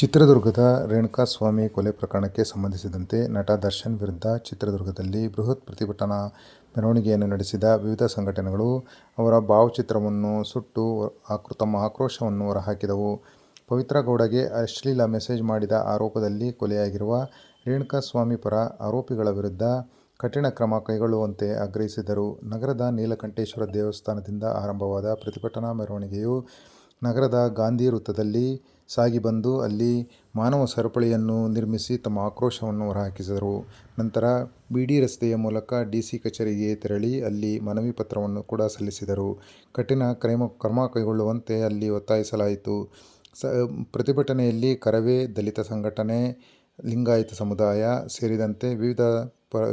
ಚಿತ್ರದುರ್ಗದ ರೇಣುಕಾಸ್ವಾಮಿ ಕೊಲೆ ಪ್ರಕರಣಕ್ಕೆ ಸಂಬಂಧಿಸಿದಂತೆ ನಟ ದರ್ಶನ್ ವಿರುದ್ಧ ಚಿತ್ರದುರ್ಗದಲ್ಲಿ ಬೃಹತ್ ಪ್ರತಿಭಟನಾ ಮೆರವಣಿಗೆಯನ್ನು ನಡೆಸಿದ ವಿವಿಧ ಸಂಘಟನೆಗಳು ಅವರ ಭಾವಚಿತ್ರವನ್ನು ಸುಟ್ಟು ಆಕ್ರೋ, ತಮ್ಮ ಆಕ್ರೋಶವನ್ನು ಹೊರಹಾಕಿದವು. ಪವಿತ್ರ ಗೌಡಗೆ ಅಶ್ಲೀಲ ಮೆಸೇಜ್ ಮಾಡಿದ ಆರೋಪದಲ್ಲಿ ಕೊಲೆಯಾಗಿರುವ ರೇಣುಕಾಸ್ವಾಮಿ ಪರ ಆರೋಪಿಗಳ ವಿರುದ್ಧ ಕಠಿಣ ಕ್ರಮ ಕೈಗೊಳ್ಳುವಂತೆ ಆಗ್ರಹಿಸಿದರು. ನಗರದ ನೀಲಕಂಠೇಶ್ವರ ದೇವಸ್ಥಾನದಿಂದ ಆರಂಭವಾದ ಪ್ರತಿಭಟನಾ ಮೆರವಣಿಗೆಯು ನಗರದ ಗಾಂಧಿ ವೃತ್ತದಲ್ಲಿ ಸಾಗಿ ಬಂದು ಅಲ್ಲಿ ಮಾನವ ಸರಪಳಿಯನ್ನು ನಿರ್ಮಿಸಿ ತಮ್ಮ ಆಕ್ರೋಶವನ್ನು ಹೊರಹಾಕಿಸಿದರು ನಂತರ ಬಿಡಿ ರಸ್ತೆಯ ಮೂಲಕ ಡಿ ಸಿ ಕಚೇರಿಗೆ ತೆರಳಿ ಅಲ್ಲಿ ಮನವಿ ಪತ್ರವನ್ನು ಕೂಡ ಸಲ್ಲಿಸಿದರು. ಕಠಿಣ ಕ್ರಮ ಕೈಗೊಳ್ಳುವಂತೆ ಅಲ್ಲಿ ಒತ್ತಾಯಿಸಲಾಯಿತು. ಸ ಪ್ರತಿಭಟನೆಯಲ್ಲಿ ಕರವೇ, ದಲಿತ ಸಂಘಟನೆ, ಲಿಂಗಾಯತ ಸಮುದಾಯ ಸೇರಿದಂತೆ ವಿವಿಧ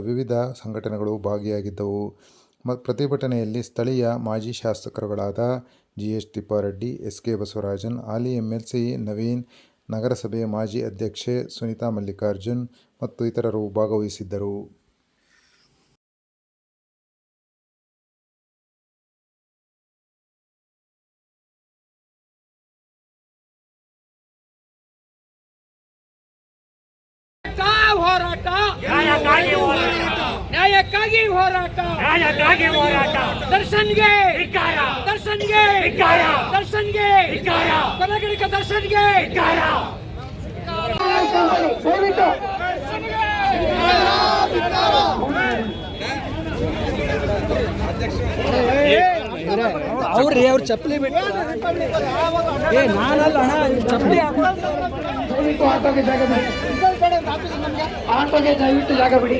ವಿವಿಧ ಸಂಘಟನೆಗಳು ಭಾಗಿಯಾಗಿದ್ದವು. ಪ್ರತಿಭಟನೆಯಲ್ಲಿ ಸ್ಥಳೀಯ ಮಾಜಿ ಶಾಸಕರುಗಳಾದ G. H. Thippareddy, S. K. Basavarajan, ಹಾಲಿ ಎಂಎಲ್ಸಿ ನವೀನ್, ನಗರಸಭೆ ಮಾಜಿ ಅಧ್ಯಕ್ಷೆ ಸುನೀತಾ ಮಲ್ಲಿಕಾರ್ಜುನ್ ಮತ್ತು ಇತರರು ಭಾಗವಹಿಸಿದ್ದರು. ಹೋರಾಟ ನ್ಯಾಯಕ್ಕಾಗಿ ಹೋರಾಟ ನ್ಯಾಯಕ್ಕಾಗಿ ಹೋರಾಟ ನ್ಯಾಯಕ್ಕಾಗಿ ಹೋರಾಟ ದರ್ಶನ್ಗೆ ಧಿಕ್ಕಾರ ದರ್ಶನ್ಗೆ ಧಿಕ್ಕಾರ ದರ್ಶನ್ಗೆ ಧಿಕ್ಕಾರ ಕೊಲೆಗಡಿಕ ದರ್ಶನ್ಗೆ ಧಿಕ್ಕಾರ ಅವ್ರಿ ಅವ್ರ ಚಪ್ಪಲಿ ಬಿಟ್ಟು ಏ ನಾನಲ್ಲ ಅಣ್ಣ ಇವ್ರ್ ಚಪ್ಪಲಿ ಹಾಕೋ ದಯವಿಟ್ಟು ಆಟೋಗೆ ಜಾಗ ಬಿಡಿ ಆಟೋಗೆ ದಯವಿಟ್ಟು ಜಾಗ ಬಿಡಿ